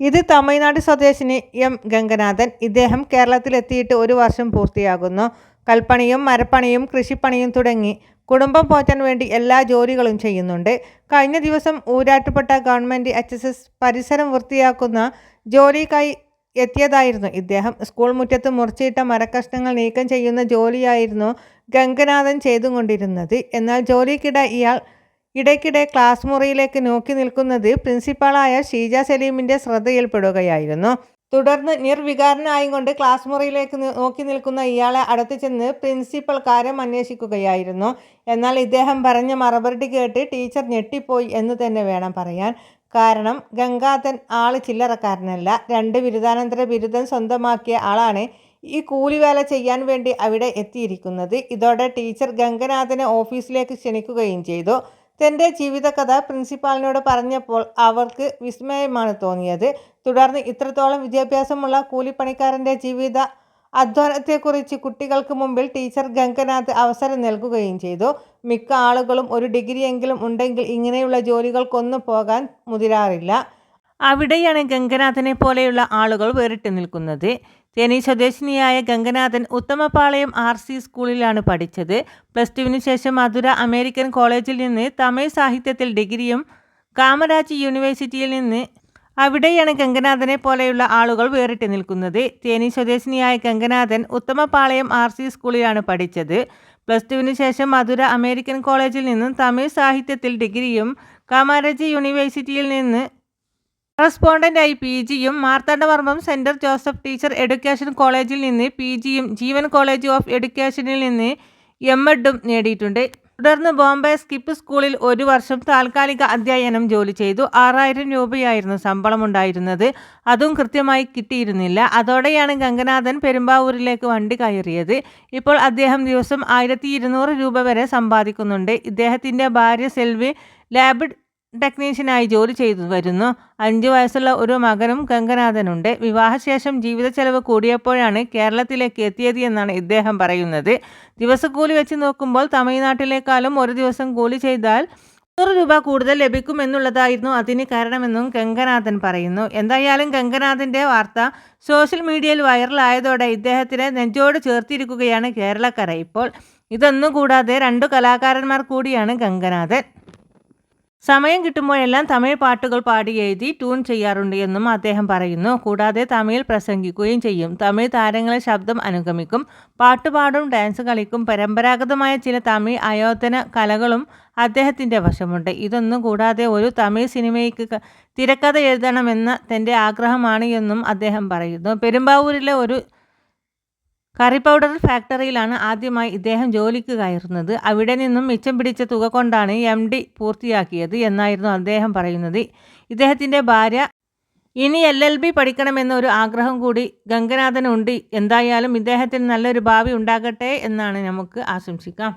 ഇത് തമിഴ്നാട് സ്വദേശിനി എം ഗംഗനാഥൻ. ഇദ്ദേഹം കേരളത്തിലെത്തിയിട്ട് ഒരു വർഷം പൂർത്തിയാകുന്നു. കൽപ്പണിയും മരപ്പണിയും കൃഷിപ്പണിയും തുടങ്ങി കുടുംബം പോറ്റാൻ വേണ്ടി എല്ലാ ജോലികളും ചെയ്യുന്നുണ്ട്. കഴിഞ്ഞ ദിവസം Urattupetta government H S S പരിസരം വൃത്തിയാക്കുന്ന ജോലിക്കായി എത്തിയതായിരുന്നു ഇദ്ദേഹം. സ്കൂൾ മുറ്റത്ത് മുറിച്ചിട്ട മരക്കഷ്ണങ്ങൾ നീക്കം ചെയ്യുന്ന ജോലിയായിരുന്നു ഗംഗനാഥൻ ചെയ്തുകൊണ്ടിരുന്നത്. എന്നാൽ ജോലിക്കിടെ ഇയാൾ ഇടയ്ക്കിടെ ക്ലാസ് മുറിയിലേക്ക് നോക്കി നിൽക്കുന്നത് പ്രിൻസിപ്പാളായ ഷീജ സലീമിന്റെ ശ്രദ്ധയിൽപ്പെടുകയായിരുന്നു. തുടർന്ന് നിർവികാരനായും കൊണ്ട് ക്ലാസ് മുറിയിലേക്ക് നോക്കി നിൽക്കുന്ന ഇയാളെ അടുത്ത് ചെന്ന് പ്രിൻസിപ്പൽ കാര്യം അന്വേഷിക്കുകയായിരുന്നു. എന്നാൽ ഇദ്ദേഹം പറഞ്ഞ മറുപടി കേട്ട് ടീച്ചർ ഞെട്ടിപ്പോയി എന്ന് തന്നെ വേണം പറയാൻ. കാരണം ഗംഗാധൻ ആൾ ചില്ലറക്കാരനല്ല. രണ്ട് ബിരുദാനന്തര ബിരുദം സ്വന്തമാക്കിയ ആളാണ് ഈ കൂലിവേല ചെയ്യാൻ വേണ്ടി അവിടെ എത്തിയിരിക്കുന്നത്. ഇതോടെ ടീച്ചർ ഗംഗനാഥനെ ഓഫീസിലേക്ക് ക്ഷണിക്കുകയും ചെയ്തു. തന്റെ ജീവിതകഥ പ്രിൻസിപ്പാളിനോട് പറഞ്ഞപ്പോൾ അവർക്ക് വിസ്മയമാണ് തോന്നിയത്. തുടർന്ന് ഇത്രത്തോളം വിദ്യാഭ്യാസമുള്ള കൂലിപ്പണിക്കാരന്റെ ജീവിത അധ്വാനത്തെക്കുറിച്ച് കുട്ടികൾക്ക് മുമ്പിൽ ടീച്ചർ ഗംഗനാഥ് അവസരം നൽകുകയും ചെയ്തു. മിക്ക ആളുകളും ഒരു ഡിഗ്രിയെങ്കിലും ഉണ്ടെങ്കിൽ ഇങ്ങനെയുള്ള ജോലികൾക്കൊന്നും പോകാൻ മുതിരാറില്ല. അവിടെയാണ് ഗംഗനാഥനെ പോലെയുള്ള ആളുകൾ വേറിട്ട് നിൽക്കുന്നത്. തേനി സ്വദേശിനിയായ ഗംഗനാഥൻ ഉത്തമപാളയം ആർ സി സ്കൂളിലാണ് പഠിച്ചത്. പ്ലസ് ടുവിന് ശേഷം മധുര അമേരിക്കൻ കോളേജിൽ നിന്ന് തമിഴ് സാഹിത്യത്തിൽ ഡിഗ്രിയും കാമരാജ് യൂണിവേഴ്സിറ്റിയിൽ നിന്ന് അവിടെയാണ് ഗംഗനാഥനെ പോലെയുള്ള ആളുകൾ വേറിട്ട് നിൽക്കുന്നത്. തേനി സ്വദേശിനിയായ ഗംഗനാഥൻ ഉത്തമപാളയം ആർ സി സ്കൂളിലാണ് പഠിച്ചത്. പ്ലസ് ടുവിന് ശേഷം മധുര അമേരിക്കൻ കോളേജിൽ നിന്നും തമിഴ് സാഹിത്യത്തിൽ ഡിഗ്രിയും കാമരാജ് യൂണിവേഴ്സിറ്റിയിൽ നിന്ന് കറസ്പോണ്ടന്റായി പി ജിയും മാർത്താണ്ഡവർമ്മം സെന്റർ ജോസഫ് ടീച്ചർ എഡ്യൂക്കേഷൻ കോളേജിൽ നിന്ന് പി ജിയും ജീവൻ കോളേജ് ഓഫ് എഡ്യൂക്കേഷനിൽ നിന്ന് എം എഡും നേടിയിട്ടുണ്ട്. തുടർന്ന് ബോംബെ സ്കിപ്പ് സ്കൂളിൽ ഒരു വർഷം താൽക്കാലിക അധ്യയനം ജോലി ചെയ്തു. ആറായിരം രൂപയായിരുന്നു ശമ്പളം ഉണ്ടായിരുന്നത്. അതും കൃത്യമായി കിട്ടിയിരുന്നില്ല. അതോടെയാണ് ഗംഗനാഥൻ പെരുമ്പാവൂരിലേക്ക് വണ്ടി കയറിയത്. ഇപ്പോൾ അദ്ദേഹം ദിവസം ആയിരത്തി രൂപ വരെ സമ്പാദിക്കുന്നുണ്ട്. ഇദ്ദേഹത്തിന്റെ ഭാര്യ സെൽവി ലാബ് ടെക്നീഷ്യനായി ജോലി ചെയ്തു വരുന്നു. അഞ്ചു വയസ്സുള്ള ഒരു മകനും ഗംഗനാഥനുണ്ട്. വിവാഹശേഷം ജീവിത ചെലവ് കൂടിയപ്പോഴാണ് കേരളത്തിലേക്ക് എത്തിയത് എന്നാണ് ഇദ്ദേഹം പറയുന്നത്. ദിവസക്കൂലി വെച്ച് നോക്കുമ്പോൾ തമിഴ്നാട്ടിലേക്കാളും ഒരു ദിവസം കൂലി ചെയ്താൽ നൂറ് രൂപ കൂടുതൽ ലഭിക്കുമെന്നുള്ളതായിരുന്നു അതിന് കാരണമെന്നും ഗംഗനാഥൻ പറയുന്നു. എന്തായാലും ഗംഗനാഥന്റെ വാർത്ത സോഷ്യൽ മീഡിയയിൽ വൈറലായതോടെ ഇദ്ദേഹത്തിനെ നെഞ്ചോട് ചേർത്തിരിക്കുകയാണ് കേരളക്കര ഇപ്പോൾ. ഇതൊന്നും കൂടാതെ രണ്ടു കലാകാരന്മാർ കൂടിയാണ് ഗംഗനാഥൻ. സമയം കിട്ടുമ്പോഴെല്ലാം തമിഴ് പാട്ടുകൾ പാടി എഴുതി ട്യൂൺ ചെയ്യാറുണ്ട് എന്നും അദ്ദേഹം പറയുന്നു. കൂടാതെ തമിഴിൽ പ്രസംഗിക്കുകയും ചെയ്യും. തമിഴ് താരങ്ങളെ ശബ്ദം അനുഗമിക്കും. പാട്ടുപാടും ഡാൻസ് കളിക്കും. പരമ്പരാഗതമായ ചില തമിഴ് അയോധന കലകളും അദ്ദേഹത്തിന്റെ വശമുണ്ട്. ഇതൊന്നും കൂടാതെ ഒരു തമിഴ് സിനിമയ്ക്ക് തിരക്കഥ എഴുതണമെന്ന തന്റെ ആഗ്രഹമാണ് എന്നും അദ്ദേഹം പറയുന്നു. പെരുമ്പാവൂരിലെ ഒരു കറി പൗഡർ ഫാക്ടറിയിലാണ് ആദ്യമായി ഇദ്ദേഹം ജോലിക്ക് കയറുന്നത്. അവിടെ നിന്നും മിച്ചം പിടിച്ച തുക കൊണ്ടാണ് എം ഡി പൂർത്തിയാക്കിയത് എന്നായിരുന്നു അദ്ദേഹം പറയുന്നത്. ഇദ്ദേഹത്തിന്റെ ഭാര്യ ഇനി എൽ എൽ ബി പഠിക്കണമെന്നൊരു ആഗ്രഹം കൂടി ഗംഗനാഥനുണ്ട്. എന്തായാലും ഇദ്ദേഹത്തിന് നല്ലൊരു ഭാവി ഉണ്ടാകട്ടെ എന്നാണ് നമുക്ക് ആശംസിക്കാം.